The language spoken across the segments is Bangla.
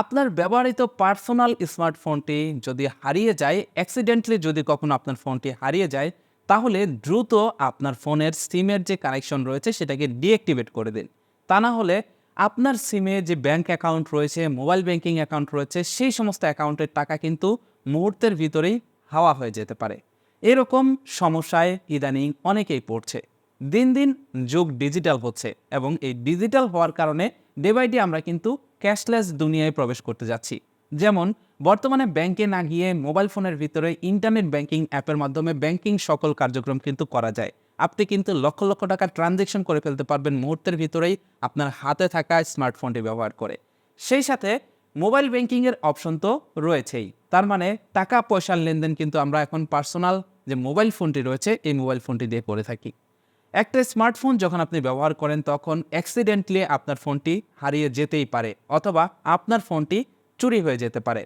আপনার ব্যবহৃত পার্সোনাল স্মার্টফোনটি যদি হারিয়ে যায় অ্যাক্সিডেন্টলি যদি কখনো আপনার ফোনটি হারিয়ে যায়, তাহলে দ্রুত আপনার ফোনের সিমের যে কানেকশন রয়েছে, সেটাকে ডিঅ্যাক্টিভেট করে দিন। তা না হলে আপনার সিমে যে ব্যাংক অ্যাকাউন্ট রয়েছে মোবাইল ব্যাংকিং অ্যাকাউন্ট রয়েছে, সেই সমস্ত অ্যাকাউন্টের টাকা কিন্তু মুহূর্তের ভিতরেই হাওয়া হয়ে যেতে পারে। এরকম সমস্যায় ইদানিং অনেকেই পড়ছে। দিন দিন যুগ ডিজিটাল হচ্ছে এবং এই ডিজিটাল হওয়ার কারণে ডে বাই ডে আমরা কিন্তু ক্যাশলেস দুনিয়ায় প্রবেশ করতে যাচ্ছি। যেমন, বর্তমানে ব্যাংকে না গিয়ে মোবাইল ফোনের ভিতরে ইন্টারনেট ব্যাংকিং অ্যাপের মাধ্যমে ব্যাংকিং সকল কার্যক্রম কিন্তু করা যায়। আপনি কিন্তু লক্ষ লক্ষ টাকা ট্রানজেকশন করে ফেলতে পারবেন মুহূর্তের ভিতরেই আপনার হাতে থাকা স্মার্টফোনটি ব্যবহার করে। সেই সাথে মোবাইল ব্যাংকিংয়ের অপশন তো রয়েছেই। তার মানে টাকা পয়সার লেনদেন কিন্তু আমরা এখন পার্সোনাল যে মোবাইল ফোনটি রয়েছে, এই মোবাইল ফোনটি দিয়ে করে থাকি। একটা স্মার্টফোন যখন আপনি ব্যবহার করেন, তখন অ্যাক্সিডেন্টলি আপনার ফোনটি হারিয়ে যেতেই পারে, অথবা আপনার ফোনটি চুরি হয়ে যেতে পারে।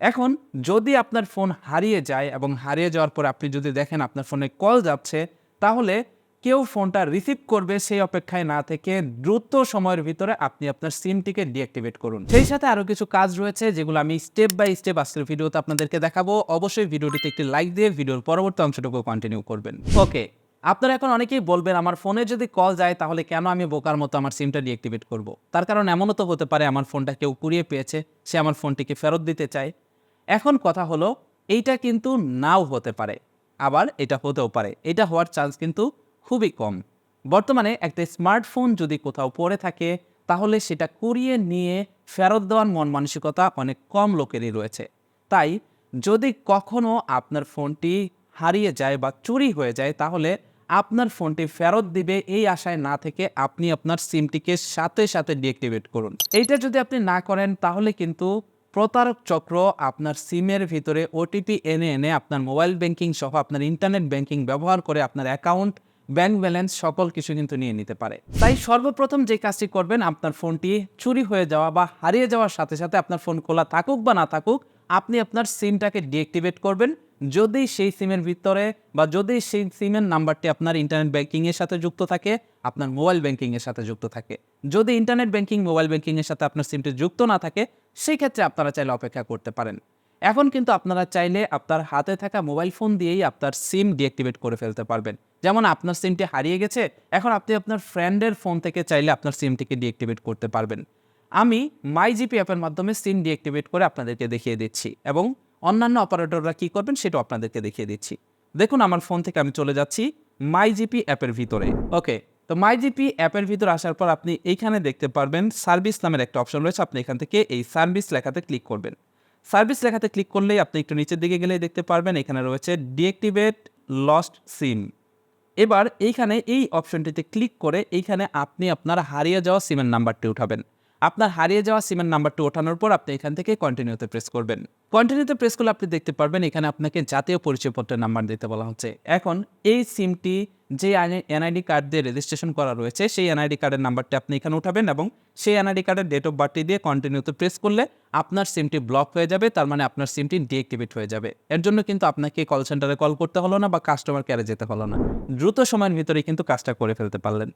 এখন, যদি আপনার ফোন হারিয়ে যায় এবং হারিয়ে যাওয়ার পর আপনি যদি দেখেন আপনার ফোনে কল যাচ্ছে, তাহলে কেউ ফোনটা রিসিভ করবে সেই অপেক্ষায় না থেকে দ্রুত সময়ের ভিতরে আপনি আপনার সিমটিকে ডিঅ্যাক্টিভেট করুন। সেই সাথে আরও কিছু কাজ রয়েছে, যেগুলো আমি স্টেপ বাই স্টেপ আজকের ভিডিওতে আপনাদেরকে দেখাবো। অবশ্যই ভিডিওটিতে একটি লাইক দিয়ে ভিডিওর পরবর্তী অংশটুকু কন্টিনিউ করবেন। ওকে আপনারা এখন অনেকেই বলবেন, আমার ফোনে যদি কল যায়, তাহলে কেন আমি বোকার মতো আমার সিমটা ডিঅ্যাক্টিভেট করব? তার কারণ এমনও তো হতে পারে, আমার ফোনটা কেউ কুড়িয়ে পেয়েছে, সে আমার ফোনটিকে ফেরত দিতে চায়। এখন কথা হলো, এইটা কিন্তু নাও হতে পারে, আবার এটা হতেও পারে। এটা হওয়ার চান্স কিন্তু খুবই কম। বর্তমানে একটা স্মার্টফোন যদি কোথাও পড়ে থাকে, তাহলে সেটা কুড়িয়ে নিয়ে ফেরত দেওয়ার মন মানসিকতা অনেক কম লোকেরই রয়েছে। তাই যদি কখনো আপনার ফোনটি হারিয়ে যায় বা চুরি হয়ে যায়, তাহলে আপনার ফোনটি ফেরত দিবে এই আশায় না থেকে আপনি আপনার সিমটিকে সাথে সাথে ডিঅ্যাক্টিভেট করুন। এইটা যদি আপনি না করেন, তাহলে কিন্তু প্রতারক চক্র আপনার সিমের ভিতরে ওটিপি এনে এনে আপনার মোবাইল ব্যাংকিং সহ আপনার ইন্টারনেট ব্যাংকিং ব্যবহার করে আপনার অ্যাকাউন্ট, ব্যাংক ব্যালেন্স সকল কিছু কিন্তু নিয়ে নিতে পারে। তাই সর্বপ্রথম যে কাজটি করবেন, আপনার ফোনটি চুরি হয়ে যাওয়া বা হারিয়ে যাওয়ার সাথে সাথে আপনার ফোন খোলা থাকুক বা না থাকুক, আপনি আপনার সিমটাকে ডিঅ্যাক্টিভেট করবেন। যদি সেই সিমের ভিতরে বা যদি সেই সিমের নাম্বারটি আপনার ইন্টারনেট ব্যাংকিংয়ের সাথে যুক্ত থাকে, আপনার মোবাইল ব্যাংকিংয়ের সাথে যুক্ত থাকে। যদি ইন্টারনেট ব্যাংকিং মোবাইল ব্যাংকিংয়ের সাথে আপনার সিমটি যুক্ত না থাকে, সেই ক্ষেত্রে আপনারা চাইলে অপেক্ষা করতে পারেন। এখন কিন্তু আপনারা চাইলে আপনার হাতে থাকা মোবাইল ফোন দিয়েই আপনার সিম ডিঅ্যাক্টিভেট করে ফেলতে পারবেন। যেমন আপনার সিমটি হারিয়ে গেছে, এখন আপনি আপনার ফ্রেন্ডের ফোন থেকে চাইলে আপনার সিমটিকে ডিঅ্যাক্টিভেট করতে পারবেন। আমি মাই জিপি অ্যাপের মাধ্যমে সিম ডিঅ্যাক্টিভেট করে আপনাদেরকে দেখিয়ে দিচ্ছি এবং অন্যান্য অপারেটররা কী করবেন সেটাও আপনাদেরকে দেখিয়ে দিচ্ছি। দেখুন, আমার ফোন থেকে আমি চলে যাচ্ছি মাই জিপি অ্যাপের ভিতরে। ওকে, তো মাই জিপি অ্যাপের ভিতরে আসার পর আপনি এইখানে দেখতে পারবেন সার্ভিস নামের একটা অপশন রয়েছে। আপনি এখান থেকে এই সার্ভিস লেখাতে ক্লিক করবেন। সার্ভিস লেখাতে ক্লিক করলেই আপনি একটু নিচের দিকে গেলেই দেখতে পারবেন এখানে রয়েছে ডিঅ্যাক্টিভেট লস্ট সিম এবার এইখানে এই অপশনটিতে ক্লিক করে এইখানে আপনি আপনার হারিয়ে যাওয়া সিমের নাম্বারটি উঠাবেন। আপনার হারিয়ে যাওয়া সিমের নাম্বারটি ওঠানোর পর আপনি এখান থেকে কন্টিনিউতে প্রেস করবেন। কন্টিনিউতে প্রেস করলে আপনি দেখতে পারবেন এখানে আপনাকে জাতীয় পরিচয়পত্রের নাম্বার দিতে বলা হচ্ছে। এখন এই সিমটি যে এনআইডি কার্ড দিয়ে রেজিস্ট্রেশন করা রয়েছে, সেই এনআইডি কার্ডের নাম্বারটি আপনি এখানে উঠাবেন এবং সেই এনআইডি কার্ডের ডেট অফ বার্থটি দিয়ে কন্টিনিউতে প্রেস করলে আপনার সিমটি ব্লক হয়ে যাবে, তার মানে আপনার সিমটি ডিঅ্যাক্টিভেট হয়ে যাবে। এর জন্য কিন্তু আপনাকে কল সেন্টারে কল করতে হলো না বা কাস্টমার কেয়ারে যেতে হলো না। দ্রুত সময়ের ভিতরে কিন্তু কাজটা করে ফেলতে পারলেন।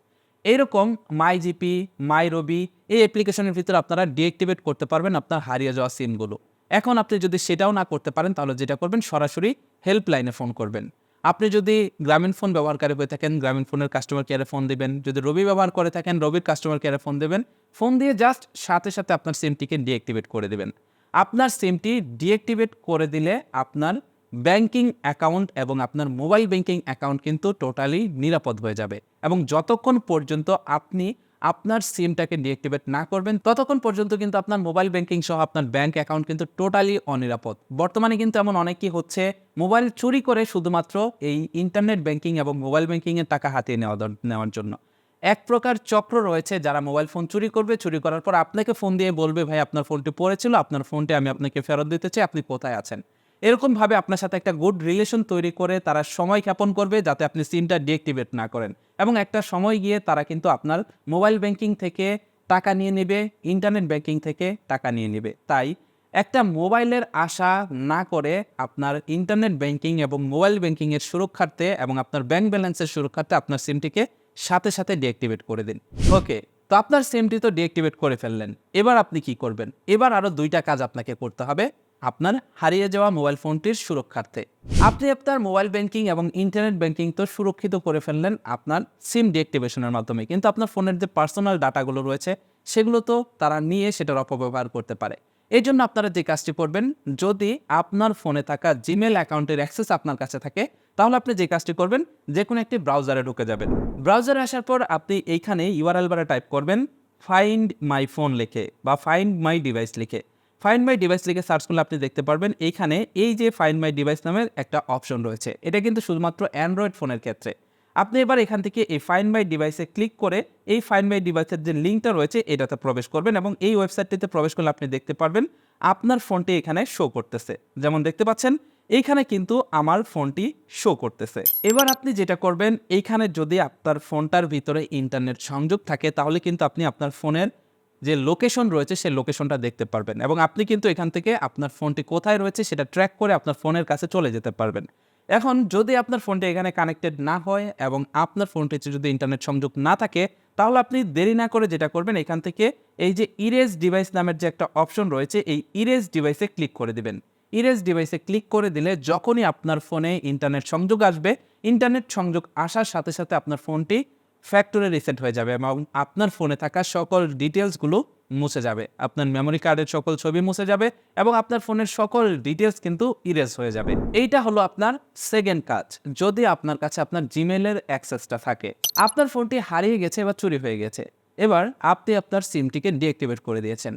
এইরকম মাই জিপি মাই রবি এই অ্যাপ্লিকেশনের ভিতরে আপনারা ডিঅ্যাক্টিভেট করতে পারবেন আপনার হারিয়ে যাওয়া সিমগুলো এখন আপনি যদি সেটাও না করতে পারেন, তাহলে যেটা করবেন, সরাসরি হেল্পলাইনে ফোন করবেন। আপনি যদি গ্রামীণ ফোন ব্যবহারকারী হয়ে থাকেন, গ্রামীণ ফোনের কাস্টমার কেয়ারে ফোন দেবেন, যদি রবি ব্যবহার করে থাকেন রবির কাস্টমার কেয়ারে ফোন দেবেন ফোন দিয়ে জাস্ট সাথে সাথে আপনার সিমটিকে ডিঅ্যাক্টিভেট করে দেবেন। আপনার সিমটি ডিঅ্যাক্টিভেট করে দিলে আপনার ব্যাংকিং অ্যাকাউন্ট এবং আপনার মোবাইল ব্যাংকিং অ্যাকাউন্ট কিন্তু টোটালি নিরাপদ হয়ে যাবে এবং যতক্ষণ পর্যন্ত আপনি আপনার সিমটাকে ডিঅ্যাক্টিভেট না করবেন, ততক্ষণ পর্যন্ত কিন্তু আপনার মোবাইল ব্যাংকিং সহ আপনার ব্যাংক অ্যাকাউন্ট কিন্তু টোটালি অনিরাপদ। বর্তমানে কিন্তু এমন অনেকই হচ্ছে, মোবাইল চুরি করে শুধুমাত্র এই ইন্টারনেট ব্যাংকিং এবং মোবাইল ব্যাংকিংয়ের টাকা হাতিয়ে নেওয়া নেওয়ার জন্য। এক প্রকার চক্র রয়েছে যারা মোবাইল ফোন চুরি করবে, চুরি করার পর আপনাকে ফোন দিয়ে বলবে, ভাই, আপনার ফোনটি পড়েছিল, আপনার ফোনটি আমি আপনাকে ফেরত দিতে চাই, আপনি কোথায় আছেন? এরকমভাবে আপনার সাথে একটা গুড রিলেশন তৈরি করে তারা সময় ক্ষেপণ করবে যাতে আপনি সিমটা ডিঅ্যাক্টিভেট না করেন। এবং একটা সময় গিয়ে তারা কিন্তু আপনার মোবাইল ব্যাংকিং থেকে টাকা নিয়ে নেবে ইন্টারনেট ব্যাংকিং থেকে টাকা নিয়ে নেবে। তাই একটা মোবাইলের আশা না করে আপনার ইন্টারনেট ব্যাংকিং এবং মোবাইল ব্যাংকিংয়ের সুরক্ষার্থে এবং আপনার ব্যাংক ব্যালেন্সের সুরক্ষার্থে আপনার সিমটিকে সাথে সাথে ডিঅ্যাক্টিভেট করে দিন। ওকে, তো আপনার সিমটি তো ডিঅ্যাক্টিভেট করে ফেললেন। এবার আপনি কি করবেন? এবার আরও দুইটা কাজ আপনাকে করতে হবে। আপনার হারিয়ে যাওয়া মোবাইল ফোনটির সুরক্ষার্থে। আপনি আপনার মোবাইল ব্যাংকিং এবং ইন্টারনেট ব্যাংকিং তো সুরক্ষিত করে ফেললেন আপনার সিম ডিঅ্যাক্টিভেশনের মাধ্যমে। কিন্তু আপনার ফোনের যে পার্সোনাল ডাটাগুলো রয়েছে, সেগুলো তো তারা নিয়ে সেটার অপব্যবহার করতে পারে। এই জন্য আপনারা যে কাজটি করবেন, যদি আপনার ফোনে থাকা জিমেল অ্যাকাউন্টের অ্যাক্সেস আপনার কাছে থাকে, তাহলে আপনি যে কাজটি করবেন, যে কোনো একটি ব্রাউজারে ঢুকে যাবেন। ব্রাউজারে আসার পর আপনি এইখানে ইউআরএল বারে টাইপ করবেন ফাইন্ড মাই ফোন লিখে বা ফাইন্ড মাই ডিভাইস লিখে। ফাইন্ড মাই ডিভাইস লিখে সার্চ করলে আপনি দেখতে পারবেন এইখানে এই যে ফাইন্ড মাই ডিভাইস নামের একটা অপশন রয়েছে। এটা কিন্তু শুধুমাত্র অ্যান্ড্রয়েড ফোনের ক্ষেত্রে। আপনি এবার এখান থেকে এই ফাইন্ড মাই ডিভাইসে ক্লিক করে এই ফাইন্ড মাই ডিভাইসের যে লিঙ্কটা রয়েছে, এটাতে প্রবেশ করবেন এবং এই ওয়েবসাইটটিতে প্রবেশ করলে আপনি দেখতে পারবেন, আপনার ফোনটি এখানে শো করতেছে। যেমন দেখতে পাচ্ছেন এইখানে কিন্তু আমার ফোনটি শো করতেছে। এবার আপনি যেটা করবেন এইখানে যদি আপনার ফোনটার ভিতরে ইন্টারনেট সংযোগ থাকে, তাহলে কিন্তু আপনি আপনার ফোনের যে লোকেশন রয়েছে সেই লোকেশনটা দেখতে পারবেন এবং আপনি কিন্তু এখান থেকে আপনার ফোনটি কোথায় রয়েছে সেটা ট্র্যাক করে আপনার ফোনের কাছে চলে যেতে পারবেন। এখন যদি আপনার ফোনটি এখানে কানেক্টেড না হয় এবং আপনার ফোনটিতে যদি ইন্টারনেট সংযোগ না থাকে, তাহলে আপনি দেরি না করে যেটা করবেন এখান থেকে এই যে ইরেজ ডিভাইস নামের যে একটা অপশন রয়েছে, এই ইরেজ ডিভাইসে ক্লিক করে দিবেন। ইরেজ ডিভাইসে ক্লিক করে দিলে যখনই আপনার ফোনে ইন্টারনেট সংযোগ আসবে ইন্টারনেট সংযোগ আসার সাথে সাথে আপনার ফোনটি ফ্যাক্টরি রিসেট হয়ে যাবে এবং আপনার ফোনে থাকা সকল ডিটেলসগুলো মুছে যাবে। আপনার মেমোরি কার্ডের সকল ছবি মুছে যাবে এবং আপনার ফোনের সকল ডিটেলস কিন্তু ইরেজ হয়ে যাবে। এইটা হলো আপনার সেকেন্ড কাজ। যদি আপনার কাছে আপনার জিমেলের অ্যাক্সেসটা থাকে, আপনার ফোনটি হারিয়ে গেছে বা চুরি হয়ে গেছে, এবার আপনি আপনার সিমটিকে ডিঅ্যাক্টিভেট করে দিয়েছেন।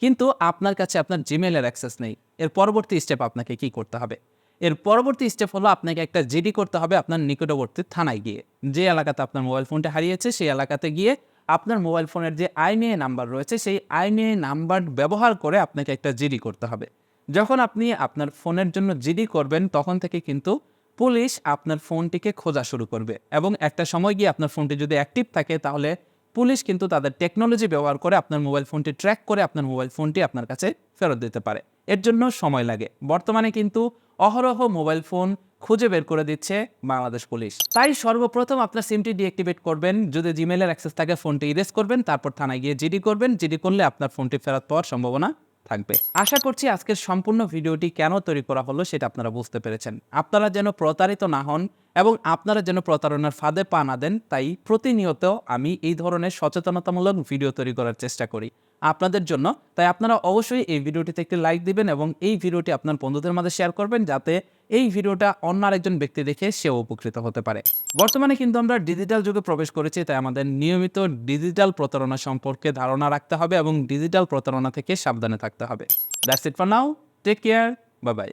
কিন্তু আপনার কাছে আপনার জিমেলের অ্যাক্সেস নেই। এর পরবর্তী স্টেপ আপনাকে কি করতে হবে? এর পরবর্তী স্টেপ হলো আপনাকে একটা জিডি করতে হবে আপনার নিকটবর্তী থানায় গিয়ে। যে এলাকাতে আপনার মোবাইল ফোনটা হারিয়েছে, সেই এলাকাতে গিয়ে আপনার মোবাইল ফোনের যে আইমিআই নাম্বার রয়েছে, সেই আইমিআই নাম্বার ব্যবহার করে আপনাকে একটা জিডি করতে হবে। যখন আপনি আপনার ফোনের জন্য জিডি করবেন, তখন থেকে কিন্তু পুলিশ আপনার ফোনটিকে খোঁজা শুরু করবে এবং একটা সময় গিয়ে আপনার ফোনটি যদি অ্যাক্টিভ থাকে, তাহলে পুলিশ কিন্তু তাদের টেকনোলজি ব্যবহার করে আপনার মোবাইল ফোনটি ট্র্যাক করে আপনার মোবাইল ফোনটি আপনার কাছে ফেরত দিতে পারে। এর জন্য সময় লাগে। বর্তমানে কিন্তু অহরহ মোবাইল ফোন খুঁজে বের করে দিচ্ছে বাংলাদেশ পুলিশ। তাই সর্বপ্রথম আপনার সিমটি ডিঅ্যাক্টিভেট করবেন, যদি জিমেলের অ্যাক্সেস থাকে ফোনটি ইরেজ করবেন, তারপর থানায় গিয়ে জিডি করবেন। জিডি করলে আপনার ফোনটি ফেরত পাওয়ার সম্ভাবনা থাকবে। আশা করছি আজকের সম্পূর্ণ ভিডিওটি কেন তৈরি করা হলো সেটা আপনারা বুঝতে পেরেছেন। আপনারা যেন প্রতারিত না হন এবং আপনারা যেন প্রতারণার ফাঁদে পা না দেন, তাই প্রতিনিয়ত আমি এই ধরনের সচেতনতামূলক ভিডিও তৈরি করার চেষ্টা করি আপনাদের জন্য। তাই আপনারা অবশ্যই এই ভিডিওটিতে একটি লাইক দিবেন এবং এই ভিডিওটি আপনার বন্ধুদের মাঝে শেয়ার করবেন, যাতে এই ভিডিওটা অন্য আরেকজন ব্যক্তি দেখে সেও উপকৃত হতে পারে। বর্তমানে কিন্তু আমরা ডিজিটাল যুগে প্রবেশ করেছি, তাই আমাদের নিয়মিত ডিজিটাল প্রতারণা সম্পর্কে ধারণা রাখতে হবে এবং ডিজিটাল প্রতারণা থেকে সাবধানে থাকতে হবে। That's it for now take care bye bye